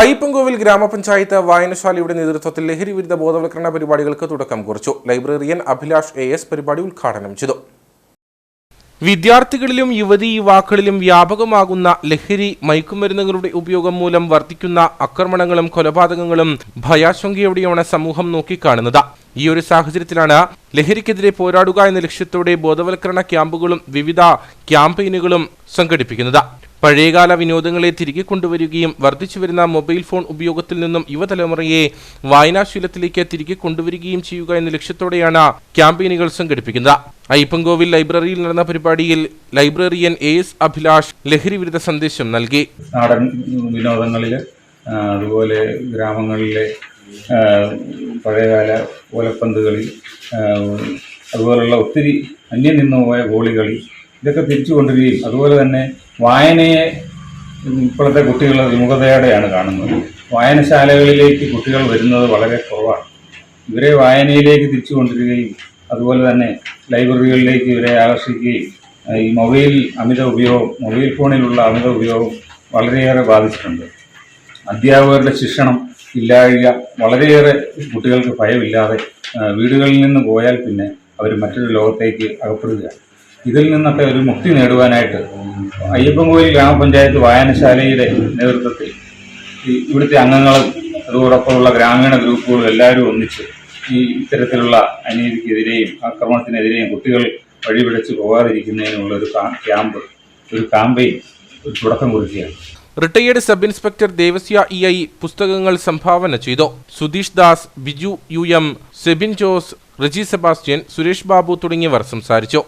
അയ്യപ്പൻകോവിൽ ഗ്രാമപഞ്ചായത്ത് വായനശാലയുടെ നേതൃത്വത്തിൽ ലഹരി വിരുദ്ധ ബോധവൽക്കരണ പരിപാടികൾക്ക് തുടക്കം കുറിച്ചു. ലൈബ്രറിയൻ അഭിലാഷ് എ എസ് പരിപാടി ഉദ്ഘാടനം ചെയ്തു. വിദ്യാർത്ഥികളിലും യുവതി യുവാക്കളിലും വ്യാപകമാകുന്ന ലഹരി മയക്കുമരുന്നുകളുടെ ഉപയോഗം മൂലം വർദ്ധിക്കുന്ന ആക്രമണങ്ങളും കൊലപാതകങ്ങളും ഭയാശങ്കയോടെയാണ് സമൂഹം നോക്കിക്കാണുന്നത്. ഈ ഒരു സാഹചര്യത്തിലാണ് ലഹരിക്കെതിരെ പോരാടുക എന്ന ലക്ഷ്യത്തോടെ ബോധവൽക്കരണ ക്യാമ്പുകളും വിവിധ ക്യാമ്പയിനുകളും സംഘടിപ്പിക്കുന്നത്. പഴയകാല വിനോദങ്ങളെ തിരികെ കൊണ്ടുവരികയും വർദ്ധിച്ചുവരുന്ന മൊബൈൽ ഫോൺ ഉപയോഗത്തിൽ നിന്നും യുവതലമുറയെ വായനാശീലത്തിലേക്ക് തിരികെ കൊണ്ടുവരികയും ചെയ്യുക എന്ന ലക്ഷ്യത്തോടെയാണ് ക്യാമ്പയിനുകൾ സംഘടിപ്പിക്കുന്നത്. അയ്യപ്പൻകോവിൽ ലൈബ്രറിയിൽ നടന്ന പരിപാടിയിൽ ലൈബ്രറിയൻ എസ് അഭിലാഷ് ലഹരി വിരുദ്ധ സന്ദേശം നൽകി. നാടൻ വിനോദങ്ങളിൽ അതുപോലെ ഗ്രാമങ്ങളിലെ പഴയകാല ഓലപ്പന്ത് കളി അതുപോലുള്ള ഒത്തിരി അന്യം നിന്ന് പോയ ഗോളികളി ഇതൊക്കെ തിരിച്ചു കൊണ്ടുവരികയും അതുപോലെ തന്നെ വായനയെ ഇപ്പോഴത്തെ കുട്ടികൾ വിമുഖതയോടെയാണ് കാണുന്നത്. വായനശാലകളിലേക്ക് കുട്ടികൾ വരുന്നത് വളരെ കുറവാണ്. ഇവരെ വായനയിലേക്ക് തിരിച്ചു കൊണ്ടുവരികയും അതുപോലെ തന്നെ ലൈബ്രറികളിലേക്ക് ഇവരെ ആകർഷിക്കുകയും ഈ മൊബൈൽ അമിത ഉപയോഗം മൊബൈൽ ഫോണിലുള്ള അമിത ഉപയോഗം വളരെയേറെ ബാധിച്ചിട്ടുണ്ട്. അധ്യാപകരുടെ ശിക്ഷണം ഇല്ലായ്മ വളരെയേറെ കുട്ടികൾക്ക് ഭയമില്ലാതെ വീടുകളിൽ നിന്ന് പോയാൽ പിന്നെ അവർ മറ്റൊരു ലോകത്തേക്ക് അകപ്പെടുകയാണ് ഇതിൽ നിന്നൊക്കെ ഒരു മുക്തി നേടുവാനായിട്ട് അയ്യപ്പൻകോയിൽ ഗ്രാമപഞ്ചായത്ത് വായനശാലയുടെ നേതൃത്വത്തിൽ ഇവിടുത്തെ അംഗങ്ങളും അതോടൊപ്പമുള്ള ഗ്രാമീണ ഗ്രൂപ്പുകളും എല്ലാവരും ഒന്നിച്ച് ഈ ഇത്തരത്തിലുള്ള അനീതിക്കെതിരെയും ആക്രമണത്തിനെതിരെയും കുട്ടികൾ വഴിപിഴച്ച് പോകാതിരിക്കുന്നതിനുള്ള ഒരു ക്യാമ്പ് ഒരു ക്യാമ്പയിൻ ഒരു തുടക്കം കുറിക്കുകയാണ്. Retired sub inspector Devasya E I പുസ്തകങ്ങൾ സംഭാവന ചെയ്തു. Sudheesh Das Biju U M Sebin Jose Reji Sebastian Suresh Babu തുടങ്ങിയവർ സംസാരിച്ചു.